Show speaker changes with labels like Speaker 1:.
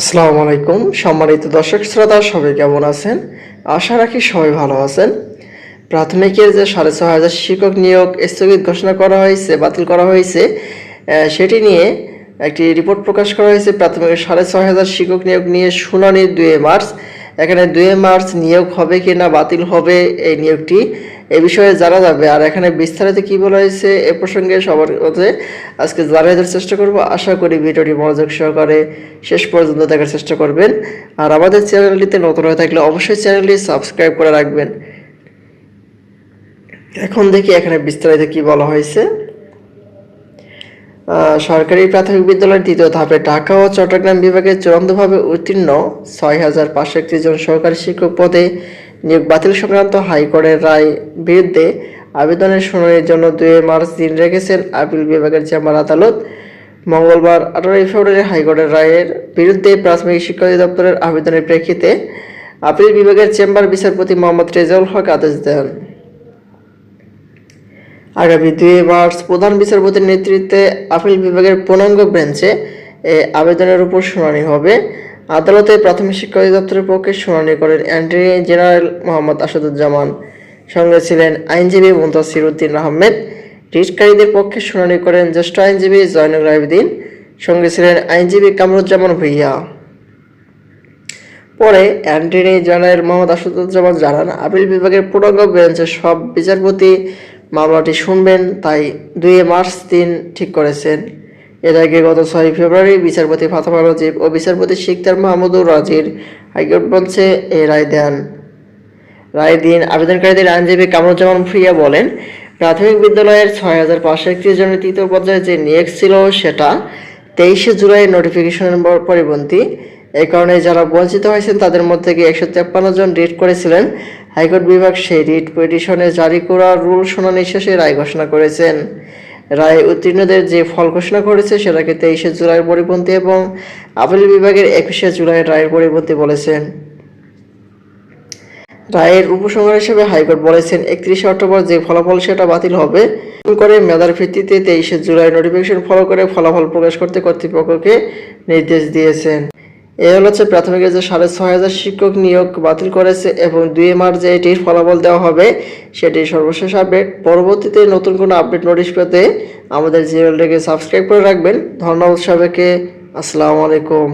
Speaker 1: আসসালামু আলাইকুম। সম্মানিত দর্শক শ্রোতা, সবাই কেমন আছেন? আশা রাখি সবাই ভালো আছেন। প্রাথমিকের যে সাড়ে ছ হাজার শিক্ষক নিয়োগ স্থগিত ঘোষণা করা হয়েছে, বাতিল করা হয়েছে সেটি নিয়ে একটি রিপোর্ট প্রকাশ করা হয়েছে। প্রাথমিক সাড়ে ছয় হাজার শিক্ষক নিয়োগ নিয়ে শুনানি দুয়ে মার্চ। এখানে দুয়ে মার্চ নিয়োগ হবে কি না বাতিল হবে এই নিয়োগটি এ বিষয়ে জানা যাবে। আর এখানে বিস্তারিত কি বলা হয়েছে এ প্রসঙ্গে সবার কাছে আজকে দেওয়ার চেষ্টা করব। আশা করি ভিডিওটি মনোযোগ সহকারে শেষ পর্যন্ত দেখার চেষ্টা করবেন। আর আমাদের চ্যানেলটিতে নতুন হয়ে থাকলে অবশ্যই চ্যানেলটি সাবস্ক্রাইব করে রাখবেন। এখন দেখি এখানে বিস্তারিত কি বলা হয়েছে। সরকারি প্রাথমিক বিদ্যালয়ের দ্বিতীয় ধাপে ঢাকা ও চট্টগ্রাম বিভাগে চূড়ান্তভাবে উত্তীর্ণ ছয় হাজার পাঁচশো একত্রিশ জন সহকারী শিক্ষক পদে নিয়োগ বাতিল সংক্রান্ত হাইকোর্টের রায় বিরুদ্ধে আবেদনের শুনানির জন্য দুই মার্চ দিন রেখেছেন আপিল বিভাগের চেম্বার আদালত। মঙ্গলবার আঠারোই ফেব্রুয়ারি হাইকোর্টের রায়ের বিরুদ্ধে প্রাথমিক শিক্ষা অধিদপ্তরের আবেদনের প্রেক্ষিতে আপিল বিভাগের চেম্বার বিচারপতি মোহাম্মদ রেজাউল হক আদেশ দেন। আগামী দুই মার্চ প্রধান বিচারপতির নেতৃত্বে আপিল বিভাগের পূর্ণাঙ্গ বেঞ্চে আবেদনের উপর শুনানি হবে। আদালতে প্রাথমিক শিক্ষা অধিদপ্তরের পক্ষে শুনানি করেন অ্যান্টনি জেনারেল মোহাম্মদ আসাদুজ্জামান। সঙ্গে ছিলেন আইনজীবী মুন্তাসির উদ্দিন আহমেদ। রিটকারীদের পক্ষে শুনানি করেন জ্যেষ্ঠ আইনজীবী জয়নুল আবেদিন। সঙ্গে ছিলেন আইনজীবী কামরুজ্জামান ভুইয়া। পরে অ্যান্টনি জেনারেল মোহাম্মদ আসাদুজ্জামান জানান, আপিল বিভাগের পূর্ণাঙ্গ বেঞ্চে সব বিচারপতি মামলাটি শুনবেন, তাই দুই মার্চ দিন ঠিক করেছেন। এর আগে গত ছয় ফেব্রুয়ারি বিচারপতি ফাতেমা রাজীব ও বিচারপতি শিকদার মাহমুদুর রাজির হাইকোর্ট বেঞ্চে এই রায় দেন। রায় দিন আবেদনকারীদের আইনজীবী কামরুজ্জামান ভুইয়া বলেন, প্রাথমিক বিদ্যালয়ের ছয় হাজার পাঁচশো একত্রিশ জনের তৃতীয় পর্যায়ে যে নিয়োগ ছিল সেটা তেইশে জুলাই নোটিফিকেশনের পর- পরিপন্থী। এই কারণে যারা বঞ্চিত হয়েছেন তাদের মধ্যে থেকে একশো তেপ্পান্ন জন রিট করেছিলেন। হাইকোর্ট বিভাগ সেই রিট পিটিশনে জারি করা রুল শুনানি শেষে রায় ঘোষণা করেছেন। রায় উত্তীর্ণদের যে ফল ঘোষণা করেছে সেটাকে তেইশে জুলাইয়ের পরিপন্থী এবং আপিল বিভাগের একুশে জুলাইয়ের রায়ের পরিপন্থী বলেছেন। রায়ের উপসংহার হিসেবে হাইকোর্ট বলেছেন, একত্রিশে অক্টোবর যে ফলাফল সেটা বাতিল হবে। করে মেধার ভিত্তিতে তেইশে জুলাই নোটিফিকেশন ফলো করে ফলাফল প্রকাশ করতে কর্তৃপক্ষকে নির্দেশ দিয়েছেন। এ হল হচ্ছে প্রাথমিক যে সাড়ে ছয় হাজার শিক্ষক নিয়োগ বাতিল করেছে এবং দুই মার্চ যে এটির ফলাফল দেওয়া হবে, সেটি সর্বশেষ আপডেট। পরবর্তীতে নতুন কোনো আপডেট নোটিশ পেতে আমাদের চ্যানেলটিকে সাবস্ক্রাইব করে রাখবেন। ধন্যবাদ সবাইকে। আসসালামু আলাইকুম।